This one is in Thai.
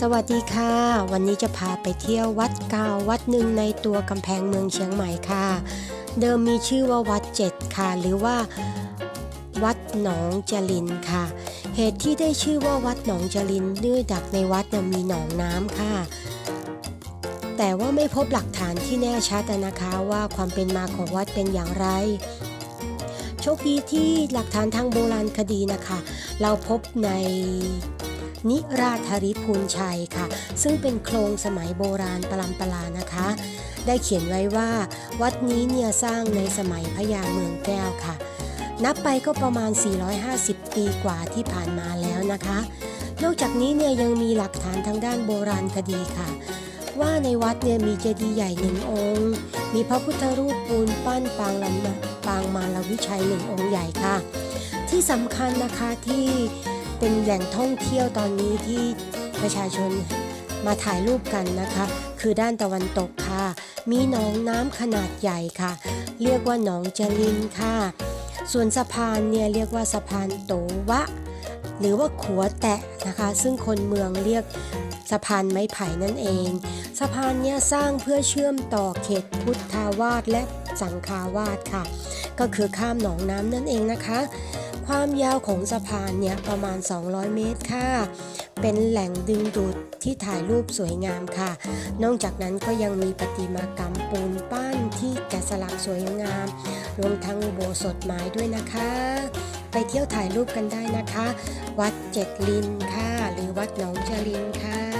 สวัสดีค่ะ วันนี้จะพาไปเที่ยววัดเก่าวัดหนึ่งในตัวกำแพงเมืองเชียงใหม่ค่ะ เดิมมีชื่อว่าวัดเจ็ดค่ะ หรือว่าวัดหนองจรินค่ะ เหตุที่ได้ชื่อว่าวัดหนองจรินเนื่องจากในวัดนะมีหนองน้ำค่ะ แต่ว่าไม่พบหลักฐานที่แน่ชัดนะคะว่าความเป็นมาของวัดเป็นอย่างไรโชคดีที่หลักฐานทางโบราณคดีนะคะ เราพบใน นิราธริพูนชัยค่ะ ซึ่งเป็นโครงสมัยโบราณปรำปรานะคะ ได้เขียนไว้ว่า วัดนี้เนี่ยสร้างในสมัยพญาเมืองแก้วค่ะ นับไปก็ประมาณ 450 ปีกว่าที่ผ่านมาแล้วนะคะ นอกจากนี้เนี่ยยังมีหลักฐานทางด้านโบราณคดีค่ะ ว่าในวัดเนี่ยมีเจดีย์ใหญ่หนึ่งองค์ มีพระพุทธรูปปูนปั้นปางลำปางมารวิชัยหนึ่งองค์ใหญ่ค่ะที่สำคัญนะคะที่ เป็นแหล่งท่องเที่ยวตอนนี้ที่ประชาชนมาถ่ายรูปกันนะคะ คือด้านตะวันตกค่ะ มีหนองน้ำขนาดใหญ่ค่ะ เรียกว่าหนองจรินค่ะ ส่วนสะพานเนี่ยเรียกว่าสะพานโตวะ หรือว่าขัวแตะนะคะ ซึ่งคนเมืองเรียกสะพานไม้ไผ่นั่นเอง สะพานเนี่ยสร้างเพื่อเชื่อมต่อเขตพุทธาวาสและสังคาวาสค่ะ ก็คือข้ามหนองน้ำนั่นเองนะคะ ความยาวของสะพานเนี่ยประมาณ 200 เมตรค่ะ เป็นแหล่งดึงดูดที่ถ่ายรูปสวยงามค่ะ นอกจากนั้นก็ยังมีประติมากรรมปูนปั้นที่แกะสลักสวยงาม รวมทั้งอุโบสถไม้ด้วยนะคะ ไปเที่ยวถ่ายรูปกันได้นะคะ วัดเจ็ดลินค่ะ หรือวัดหนองจรินค่ะ